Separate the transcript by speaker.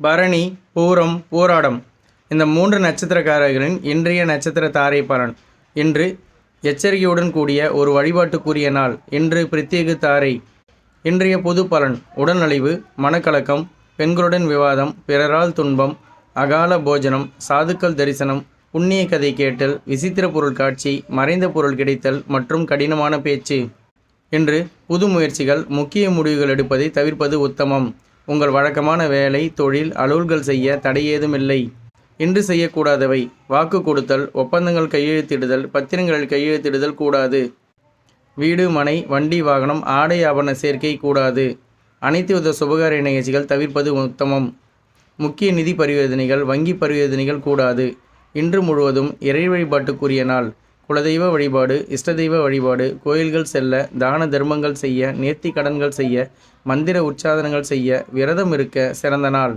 Speaker 1: பரணி பூரம் பூராடம். இந்த மூன்று நட்சத்திரக்காரர்களின் இன்றைய நட்சத்திர தாரை பலன். இன்று எச்சரிக்கையுடன் கூடிய ஒரு வழிபாட்டுக்குரிய நாள். இன்று பிரத்யேக தாரை. இன்றைய பொது பலன். உடல்நலிவு மனக்கலக்கம் பெண்களுடன் விவாதம் பிறரால் துன்பம் அகால போஜனம் சாதுக்கள் தரிசனம் புண்ணிய கதை கேட்டல் விசித்திர பொருள் காட்சி மறைந்த பொருள் கிடைத்தல் மற்றும் கடினமான பேச்சு. இன்று புது முயற்சிகள் முக்கிய முடிவுகள் எடுப்பதை தவிர்ப்பது உத்தமம். உங்கள் வழக்கமான வேலை தொழில் அலுவல்கள் செய்ய தடையேதுமில்லை இன்று செய்யக்கூடாதவை. வாக்கு கொடுத்தல் ஒப்பந்தங்கள் கையெழுத்திடுதல் பத்திரங்களில் கையெழுத்திடுதல் கூடாது. வீடு மனை வண்டி வாகனம் ஆடை ஆபரண சேர்க்கை கூடாது. அனைத்து வித சுபகாரிய நிகழ்ச்சிகள் தவிர்ப்பது உத்தமம். முக்கிய நிதி பரிவர்த்தனைகள் வங்கி பரிவர்த்தனைகள் கூடாது. இன்று முழுவதும் இறை வழிபாட்டுக்குரிய நாள். குலதெய்வ வழிபாடு இஷ்டதெய்வ வழிபாடு கோயில்கள் செல்ல தான தர்மங்கள் செய்ய நேர்த்தி கடன்கள் செய்ய மந்திர உச்சாதனங்கள் செய்ய விரதம் இருக்க சிறந்த நாள்.